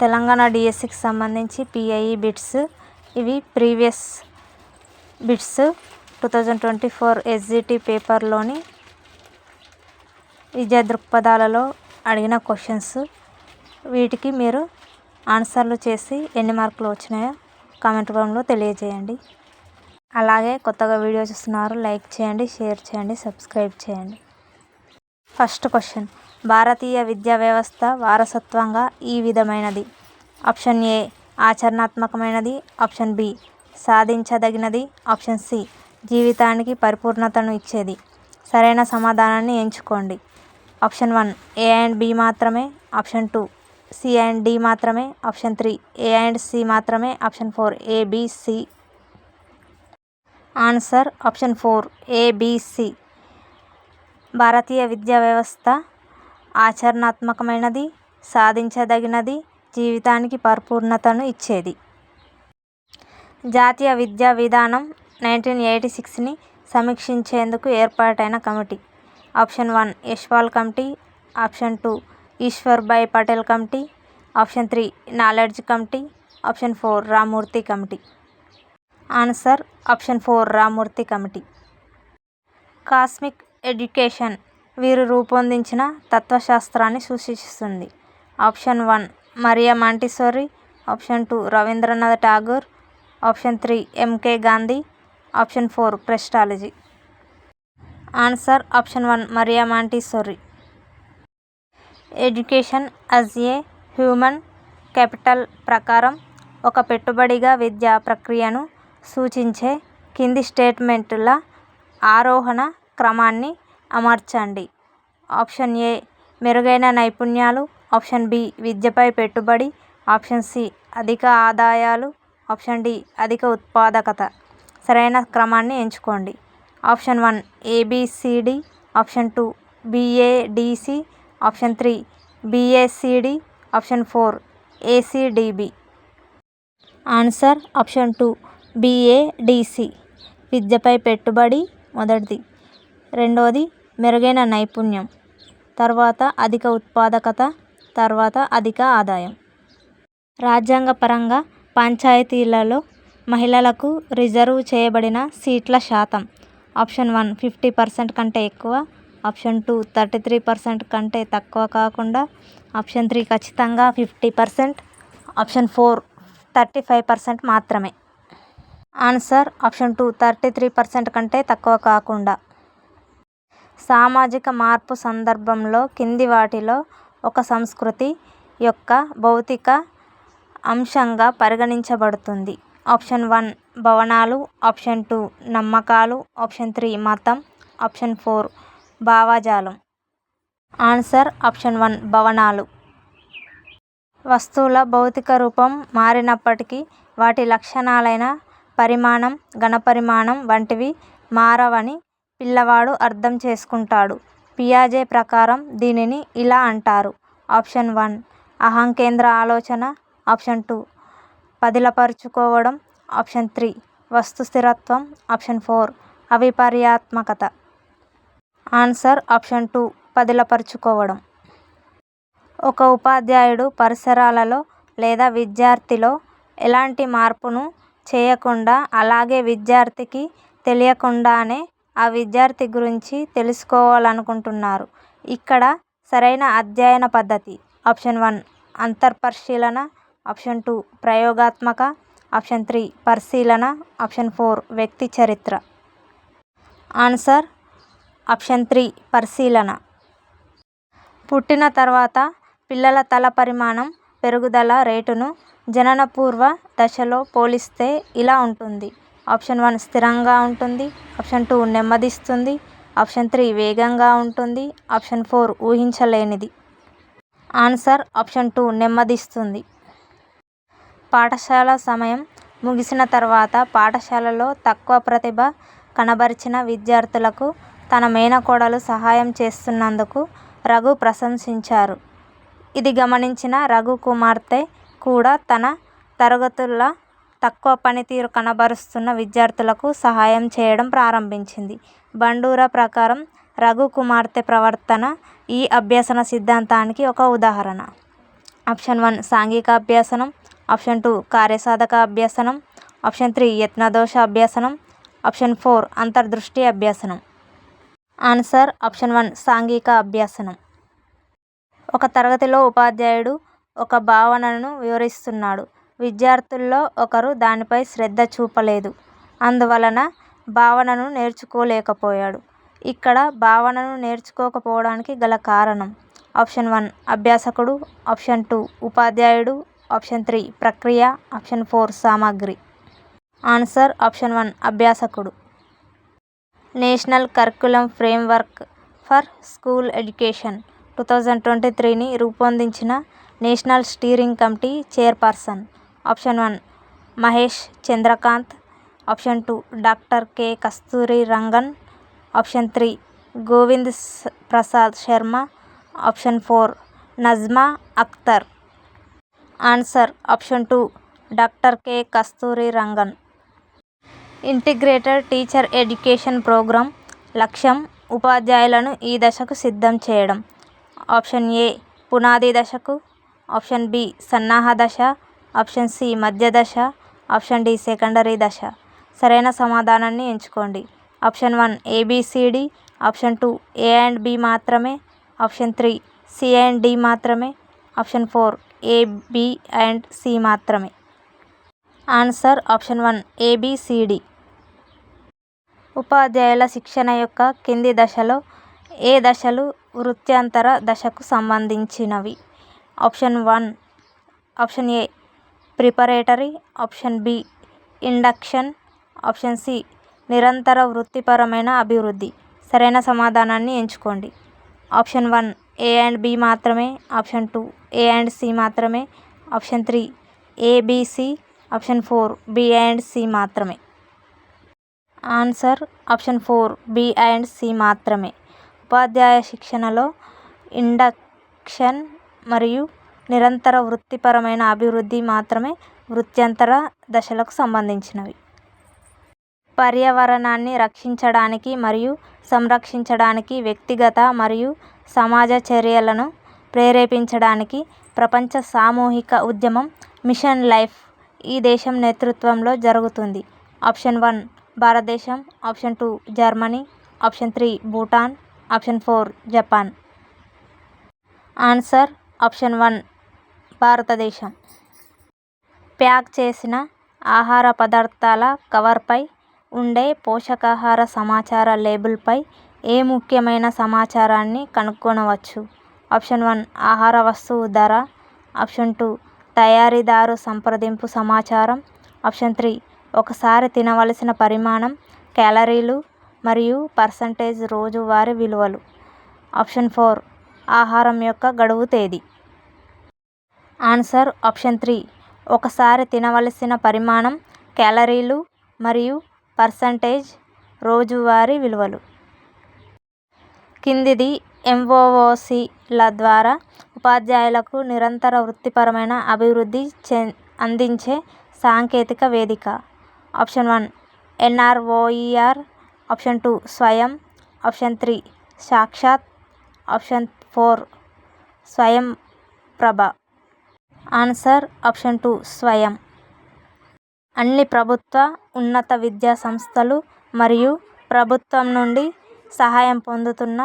తెలంగాణ డిఎస్సికి సంబంధించి PIE bits. ఇవి previous bits. Two thousand twenty four SGT పేపర్లోని విద్యా దృక్పథాలలో అడిగిన క్వశ్చన్స్. వీటికి మీరు ఆన్సర్లు చేసి ఎన్ని మార్కులు వచ్చినాయో కామెంట్ రూపంలో తెలియజేయండి. అలాగే కొత్తగా వీడియో చూస్తున్నారు లైక్ చేయండి షేర్ చేయండి సబ్స్క్రైబ్ చేయండి. First question. భారతీయ విద్యా వ్యవస్థ వారసత్వంగా ఈ విధమైనది. ఆప్షన్ ఏ ఆచరణాత్మకమైనది. ఆప్షన్ బి సాధించదగినది. ఆప్షన్ సి జీవితానికి పరిపూర్ణతను ఇచ్చేది. సరైన సమాధానాన్ని ఎంచుకోండి. Option one A and B మాత్రమే. Option two C and D మాత్రమే. Option three A and C మాత్రమే. Option four ABC answer option four ABC భారతీయ విద్యా వ్యవస్థ ఆచరణాత్మకమైనది సాధించదగినది జీవితానికి పరిపూర్ణతను ఇచ్చేది. జాతీయ విద్యా విధానం నైన్టీన్ ఎయిటీ సిక్స్ని సమీక్షించేందుకు ఏర్పాటైన committee. Option one Yashpal committee option two Ishwar Bhai Patel committee option three knowledge committee option four Ramamurthy committee. Answer option four Ramamurthy committee. Cosmic education వీరు రూపొందించిన తత్వశాస్త్రాన్ని సూచిస్తుంది. Option one Maria Montessori. Option two Rabindranath Tagore. Option three MK Gandhi. Option four Pestalozzi. Answer option one Maria Montessori. Education as a human capital ప్రకారం ఒక పెట్టుబడిగా విద్యా ప్రక్రియను సూచించే కింది స్టేట్మెంటుల ఆరోహణ క్రమాన్ని అమర్చండి. ఆప్షన్ ఏ మెరుగైన నైపుణ్యాలు. ఆప్షన్ బి విద్యపై పెట్టుబడి. ఆప్షన్ సి అధిక ఆదాయాలు. ఆప్షన్ డి అధిక ఉత్పాదకత. సరైన క్రమాన్ని ఎంచుకోండి. Option one ABCD option two BADC option three BACD option four ACDB answer option two BADC విద్యపై పెట్టుబడి మొదటిది. రెండవది మెరుగైన నైపుణ్యం తర్వాత అధిక ఉత్పాదకత తర్వాత అధిక ఆదాయం. రాజ్యాంగపరంగా పంచాయతీలలో మహిళలకు రిజర్వ్ చేయబడిన సీట్ల శాతం ఆప్షన్ వన్ ఫిఫ్టీ పర్సెంట్ కంటే ఎక్కువ option two thirty three percent కంటే తక్కువ కాకుండా ఆప్షన్ త్రీ ఖచ్చితంగా fifty percent option four thirty five percent మాత్రమే. Answer option two thirty three percent కంటే తక్కువ కాకుండా సామాజిక మార్పు సందర్భంలో కింది వాటిలో ఒక సంస్కృతి యొక్క భౌతిక అంశంగా పరిగణించబడుతుంది. ఆప్షన్ వన్ భవనాలు. ఆప్షన్ టూ నమ్మకాలు. ఆప్షన్ త్రీ మతం. ఆప్షన్ ఫోర్ భావజాలం. ఆన్సర్ ఆప్షన్ వన్ భవనాలు. వస్తువుల భౌతిక రూపం మారినప్పటికీ వాటి లక్షణాలైన పరిమాణం ఘనపరిమాణం వంటివి మారవని పిల్లవాడు అర్థం చేసుకుంటాడు. పియాజే ప్రకారం దీనిని ఇలా అంటారు. ఆప్షన్ వన్ అహంకేంద్ర ఆలోచన. ఆప్షన్ టూ పదిలపరుచుకోవడం. ఆప్షన్ త్రీ వస్తు స్థిరత్వం. ఆప్షన్ ఫోర్ అవిపర్యాత్మకత. ఆన్సర్ ఆప్షన్ టూ పదిలపరుచుకోవడం. ఒక ఉపాధ్యాయుడు పరిసరాలలో లేదా విద్యార్థిలో ఎలాంటి మార్పును చేయకుండా అలాగే విద్యార్థికి తెలియకుండానే ఆ విద్యార్థి గురించి తెలుసుకోవాలనుకుంటున్నారు. ఇక్కడ సరైన అధ్యయన పద్ధతి. ఆప్షన్ వన్ అంతర్పరిశీలన. ఆప్షన్ టూ ప్రయోగాత్మక. ఆప్షన్ త్రీ పరిశీలన. ఆప్షన్ ఫోర్ వ్యక్తి చరిత్ర. ఆన్సర్ ఆప్షన్ త్రీ పరిశీలన. పుట్టిన తర్వాత పిల్లల తల పరిమాణం పెరుగుదల రేటును జననపూర్వ దశలో పోలిస్తే ఇలా ఉంటుంది. ఆప్షన్ వన్ స్థిరంగా ఉంటుంది. ఆప్షన్ టూ నెమ్మదిస్తుంది. ఆప్షన్ త్రీ వేగంగా ఉంటుంది. ఆప్షన్ ఫోర్ ఊహించలేనిది. ఆన్సర్ ఆప్షన్ టూ నెమ్మదిస్తుంది. పాఠశాల సమయం ముగిసిన తర్వాత పాఠశాలలో తక్కువ ప్రతిభ కనబరిచిన విద్యార్థులకు తన మేనకోడలు సహాయం చేస్తున్నందుకు రఘు ప్రశంసించారు. ఇది గమనించిన రఘు కుమార్తె కూడా తన తరగతుల తక్కువ పనితీరు కనబరుస్తున్న విద్యార్థులకు సహాయం చేయడం ప్రారంభించింది. బండూరా ప్రకారం రఘు కుమార్తె ప్రవర్తన ఈ అభ్యసన సిద్ధాంతానికి ఒక ఉదాహరణ. ఆప్షన్ వన్ సాంఘిక అభ్యసనం ఆప్షన్ టూ కార్యసాధక అభ్యసనం ఆప్షన్ త్రీ యత్నదోష అభ్యసనం ఆప్షన్ ఫోర్ అంతర్దృష్టి అభ్యసనం. ఆన్సర్ ఆప్షన్ వన్ సాంఘిక అభ్యసనం ఒక తరగతిలో ఉపాధ్యాయుడు ఒక భావనను వివరిస్తున్నాడు. విద్యార్థుల్లో ఒకరు దానిపై శ్రద్ధ చూపలేదు. అందువలన భావనను నేర్చుకోలేకపోయాడు. ఇక్కడ భావనను నేర్చుకోకపోవడానికి గల కారణం ఆప్షన్ వన్ అభ్యాసకుడు ఆప్షన్ టూ ఉపాధ్యాయుడు ఆప్షన్ త్రీ ప్రక్రియ ఆప్షన్ ఫోర్ సామాగ్రి. ఆన్సర్ ఆప్షన్ వన్ అభ్యాసకుడు. National curriculum framework for school education two thousand twenty త్రీని రూపొందించిన national steering committee chairperson option one Mahesh Chandrakant. Option two doctor K. Kasturi Rangan. Option three Govind Prasad Sharma. Option four Najma Akhtar answer option two doctor K. Kasturi Rangan. Integrated teacher education programme లక్ష్యం ఉపాధ్యాయులను ఈ దశకు సిద్ధం చేయడం. Option A పునాది దశకు. Option B సన్నాహ దశ. Option C మధ్య దశ ఆప్షన్ డి సెకండరీ దశ. సరైన సమాధానాన్ని ఎంచుకోండి. Option one ABCD option two A and B మాత్రమే. Option three C and D మాత్రమే. Option four A B and C మాత్రమే. ఆన్సర్ ఆప్షన్ వన్ ఏబిసిడి ఉపాధ్యాయుల శిక్షణ యొక్క కింది దశలో ఏ దశలు వృత్యంతర దశకు సంబంధించినవి? Option one option A preparatory option B induction option C నిరంతర వృత్తిపరమైన అభివృద్ధి. సరైన సమాధానాన్ని ఎంచుకోండి. Option one A and B మాత్రమే. Option two A and C మాత్రమే. Option three ABC option four B and C మాత్రమే. Answer option four B and C మాత్రమే. ఉపాధ్యాయ శిక్షణలో ఇండక్షన్ మరియు నిరంతర వృత్తిపరమైన అభివృద్ధి మాత్రమే వృత్యంతర దశలకు సంబంధించినవి. పర్యావరణాన్ని రక్షించడానికి మరియు సంరక్షించడానికి వ్యక్తిగత మరియు సమాజ చర్యలను ప్రేరేపించడానికి ప్రపంచ సామూహిక ఉద్యమం మిషన్ లైఫ్ ఈ దేశం నేతృత్వంలో జరుగుతుంది. ఆప్షన్ వన్ భారతదేశం option two Germany option three Bhutan option four Japan. Answer option one భారతదేశం. ప్యాక్ చేసిన ఆహార పదార్థాల కవర్పై ఉండే పోషకాహార సమాచార లేబుల్పై ఏ ముఖ్యమైన సమాచారాన్ని కనుక్కొనవచ్చు? ఆప్షన్ వన్ ఆహార వస్తువు ధర. ఆప్షన్ టూ తయారీదారు సంప్రదింపు సమాచారం. ఆప్షన్ త్రీ ఒకసారి తినవలసిన పరిమాణం క్యాలరీలు మరియు పర్సంటేజ్ రోజువారీ విలువలు. ఆప్షన్ ఫోర్ ఆహారం యొక్క గడువు తేదీ. Answer option three. ఒకసారి తినవలసిన పరిమాణం క్యాలరీలు మరియు పర్సంటేజ్ రోజువారీ విలువలు. కిందిది ఎంఓఓసిల ద్వారా ఉపాధ్యాయులకు నిరంతర వృత్తిపరమైన అభివృద్ధి చె అందించే సాంకేతిక వేదిక. Option one NROER option two Swayam. Option three Sakshat. Option four Swayam Prabha. Answer option two స్వయం. అన్ని ప్రభుత్వ ఉన్నత విద్యా సంస్థలు మరియు ప్రభుత్వం నుండి సహాయం పొందుతున్న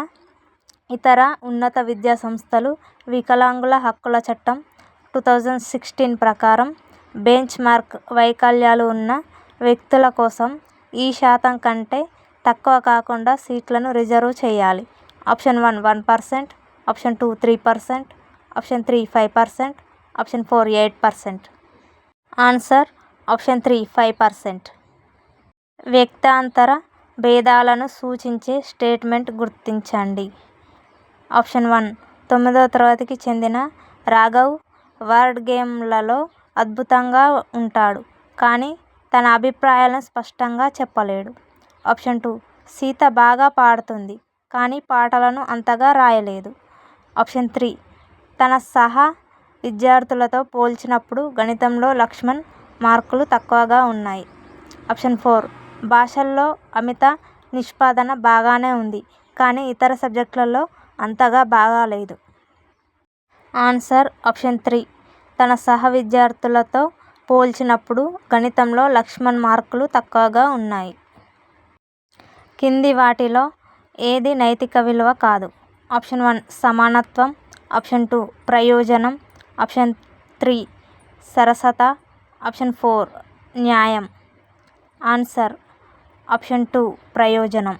ఇతర ఉన్నత విద్యా సంస్థలు వికలాంగుల హక్కుల చట్టం టూ థౌజండ్ సిక్స్టీన్ ప్రకారం బెంచ్ మార్క్ వైకల్యాలు ఉన్న వ్యక్తుల కోసం ఈ శాతం కంటే తక్కువ కాకుండా సీట్లను రిజర్వ్ చేయాలి. Option one one percent. Option two three percent. Option three five percent. Option four eight percent. Answer option three five percent. వ్యక్తాంతర భేదాలను సూచించే స్టేట్మెంట్ గుర్తించండి. ఆప్షన్ వన్ తొమ్మిదవ తరగతికి చెందిన రాఘవ్ వర్డ్ గేమ్లలో అద్భుతంగా ఉంటాడు కానీ తన అభిప్రాయాలను స్పష్టంగా చెప్పలేడు. ఆప్షన్ టూ సీత బాగా పాడుతుంది కానీ పాటలను అంతగా రాయలేదు. ఆప్షన్ త్రీ తన సహా విద్యార్థులతో పోల్చినప్పుడు గణితంలో లక్ష్మణ్ మార్కులు తక్కువగా ఉన్నాయి. Option four. భాషల్లో అమిత నిష్పాదన బాగానే ఉంది కానీ ఇతర సబ్జెక్టులలో అంతగా బాగాలేదు ఆన్సర్ ఆప్షన్ త్రీ. తన సహ విద్యార్థులతో పోల్చినప్పుడు గణితంలో లక్ష్మణ్ మార్కులు తక్కువగా ఉన్నాయి. కింది వాటిలో ఏది నైతిక విలువ కాదు? Option one. సమానత్వం. Option two. ప్రయోజనం. ఆప్షన్ త్రీ సరసత. ఆప్షన్ ఫోర్ న్యాయం. ఆన్సర్ ఆప్షన్ టూ ప్రయోజనం.